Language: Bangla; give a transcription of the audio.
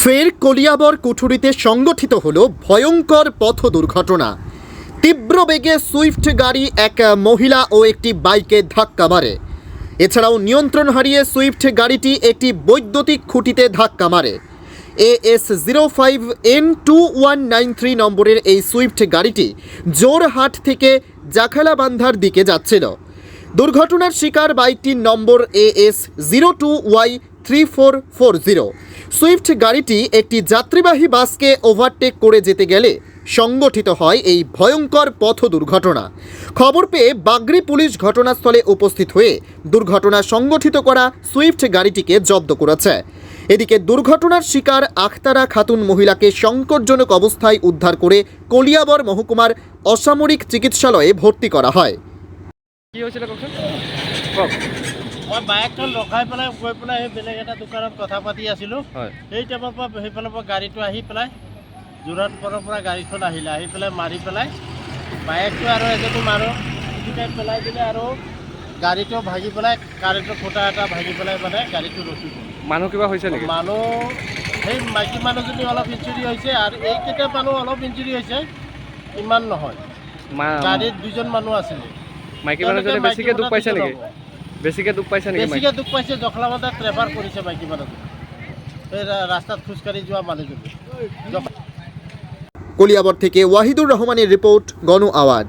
ফের কলিয়াবর কুঠুরিতে সংগঠিত হল ভয়ঙ্কর পথ দুর্ঘটনা। তীব্র বেগে সুইফট গাড়ি এক মহিলা ও একটি বাইকে ধাক্কা মারে। এছাড়াও নিয়ন্ত্রণ হারিয়ে সুইফট গাড়িটি একটি বৈদ্যুতিক খুঁটিতে ধাক্কা মারে। AS zero five N two one nine three নম্বরের এই সুইফট গাড়িটি জোরহাট থেকে জাখালাবান্ধার দিকে যাচ্ছিল। দুর্ঘটনার শিকার বাইকটির নম্বর AS zero two Y three four four zero. Swift গাড়িটি একটি যাত্রীবাহী বাসকে ওভারটেক করে যেতে গেলে সংগঠিত হয় এই ভয়ঙ্কর পথ দুর্ঘটনা। খবর পেয়ে বাগরি পুলিশ ঘটনাস্থলে উপস্থিত হয়ে দুর্ঘটনা সংগঠিত করা সুইফট গাড়িটিকে জব্দ করেছে। এদিকে দুর্ঘটনার শিকার আখতারা খাতুন মহিলাকে সংকটজনক অবস্থায় উদ্ধার করে কলিয়াবর মহকুমার অসামরিক চিকিৎসালয়ে ভর্তি করা হয়। কি মই বাইকখন ৰখাই পেলাই গৈ পেলাই সেই বেলেগ এটা দোকানত কথা পাতি আছিলোঁ। সেই টাইমৰ পৰা সেইফালৰ পৰা গাড়ীটো আহি পেলাই যোৰহাটৰ পৰা গাড়ীখন আহিলে আহি পেলাই মাৰি পেলাই বাইকটো আৰু এজনী মানুহ পিটিকাই পেলাই দিলে আৰু গাড়ীটো ভাগি পেলাই কাৰেণ্টৰ খুঁটা এটা ভাগি পেলাই মানে গাড়ীটো ৰখি গ'ল। মানুহ কিবা হৈছে নেকি? মানুহ সেই মাইকী মানুহজনী অলপ ইঞ্জুৰি হৈছে আৰু এইকেইটা মানুহ অলপ ইঞ্জুৰি হৈছে ইমান নহয়। গাড়ীত দুজন মানুহ আছিলে। মাইকী মানুহজনী বেছিকৈ দুখ পাইছে নেকি? বেছিকৈ দুখ পাইছে নেকি বেশিকে বেছিকৈ দুখ পাইছে জখলাবাদাত ট্ৰেফাৰ কৰিছে মাইকী মানুহজনী এই রাস্তাত ৰাস্তাত খোজকাঢ়ি যোৱা মানুহজনী কলিয়াবর থেকে ওয়াহিদুর রহমানের রিপোর্ট গণ আওয়াজ।